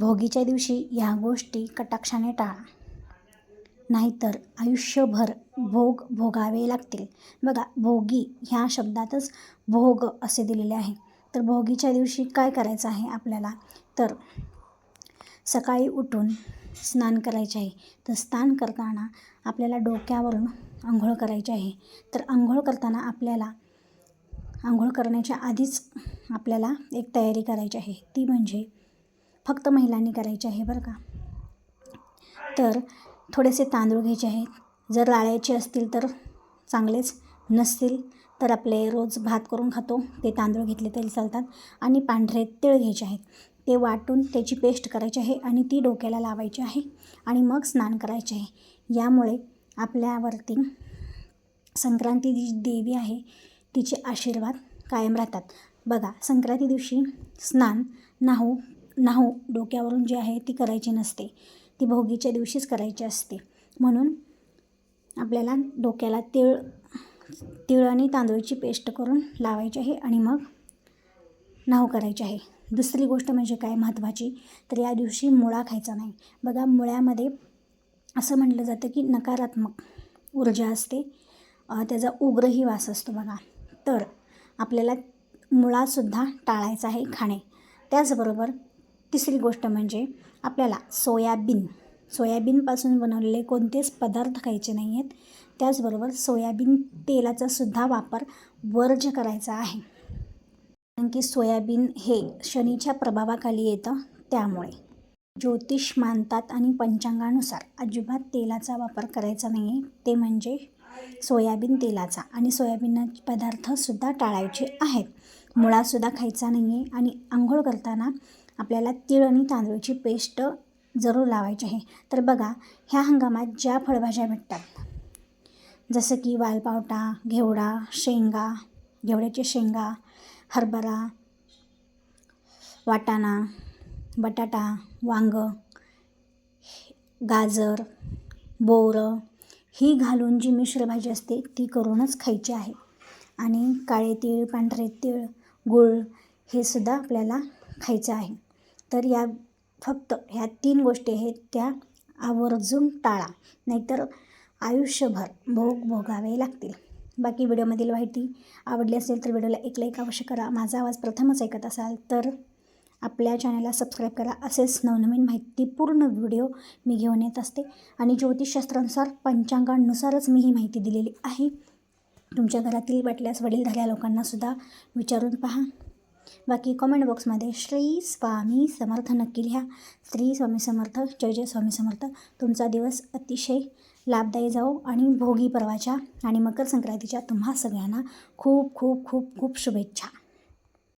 भोगीच्या दिवशी ह्या गोष्टी कटाक्षाने टाळा. नाहीतर आयुष्यभर भोग भोगावे लागतील. बघा भोगी ह्या शब्दातच भोग असे दिलेले आहे. तर भोगीच्या दिवशी काय करायचं आहे आपल्याला? तर सकाळी उठून स्नान करायचे आहे. तर स्नान करताना आपल्याला डोक्यावरून आंघोळ करायची आहे. तर आंघोळ करताना आपल्याला आंघोळ करण्याच्या आधीच आपल्याला एक तयारी करायची आहे. ती म्हणजे फक्त महिलांनी करायची आहे बरं का? तर थोडेसे तांदूळ घ्यायचे आहेत. जर लाळायचे असतील तर चांगलेच. नसतील तर आपले रोज भात करून खातो. ते तांदूळ घेतले तरी चालतात. आणि पांढरे तिळ घ्यायचे आहेत. ते वाटून त्याची पेस्ट करायची आहे आणि ती डोक्याला लावायची आहे आणि मग स्नान करायचे आहे. यामुळे आपल्यावरती संक्रांती जी देवी आहे तिचे आशीर्वाद कायम राहतात. बघा संक्रांती दिवशी स्नान नाहू नाहू डोक्यावरून जी आहे ती करायची नसते. ती भोगीच्या दिवशीच करायची असते. म्हणून आपल्याला डोक्याला तिळ तिळ आणि तांदूळची पेस्ट करून लावायची आहे आणि मग नाहू करायची आहे. दुसरी गोष्ट म्हणजे काय महत्त्वाची? तर या दिवशी मुळा खायचा नाही. बघा मुळ्यामध्ये असं म्हटलं जातं की नकारात्मक ऊर्जा असते. त्याचा उग्रही वास असतो बघा. तर आपल्याला मुळासुद्धा टाळायचा आहे खाणे. त्याचबरोबर तिसरी गोष्ट म्हणजे आपल्याला सोयाबीन. सोयाबीनपासून बनवलेले कोणतेच पदार्थ खायचे नाही आहेत त्याचबरोबर सोयाबीन तेलाचा सुद्धा वापर वर्ज करायचा आहे. कारण की सोयाबीन हे शनीच्या प्रभावाखाली येतं त्यामुळे. ज्योतिष मानतात आणि पंचांगानुसार अजिबात तेलाचा वापर करायचा नाही आहे ते म्हणजे सोयाबीन तेलाचा आणि सोयाबीन पदार्थसुद्धा टाळायचे आहेत. मुळासुद्धा खायचा नाही आहे आणि आंघोळ करताना आपल्याला तीळ आणि तांदूळची पेस्ट जरूर लावायची आहे. तर बघा ह्या हंगामात ज्या फळभाज्या भेटतात जसं की वालपावटा घेवडा शेंगा घेवड्याची शेंगा हरभरा वाटाणा बटाटा वांग गाजर बोरं ही घालून जी मिश्र भाजी असते ती करूनच खायची आहे. आणि काळे तीळ पांढरे तीळ गूळ हे सुद्धा आपल्याला खायचं आहे. तर या फक्त ह्या तीन गोष्टी आहेत त्या आवर्जून टाळा नाहीतर आयुष्यभर भोग भोगावे लागतील. बाकी व्हिडिओमधील माहिती आवडली असेल तर व्हिडिओला एक लाईक अवश्य करा. माझा आवाज प्रथमच ऐकत असाल तर आपल्या चॅनलला सबस्क्राईब करा. असेच नवनवीन माहितीपूर्ण व्हिडिओ मी घेऊन येत असते. आणि ज्योतिषशास्त्रानुसार पंचांगानुसारच मी ही माहिती दिलेली आहे. तुमच्या घरातील वाटल्यास वडीलधाऱ्या लोकांनासुद्धा विचारून पहा. बाकी कॉमेंट बॉक्समध्ये श्री स्वामी समर्थ नक्की लिहा. श्री स्वामी समर्थ जय जय स्वामी समर्थ. तुमचा दिवस अतिशय लाभदायी जाओ आणि भोगी पर्वाच्या आणि मकर संक्रांतीच्या तुम्हा सगळ्यांना खूप खूप खूप खूप शुभेच्छा.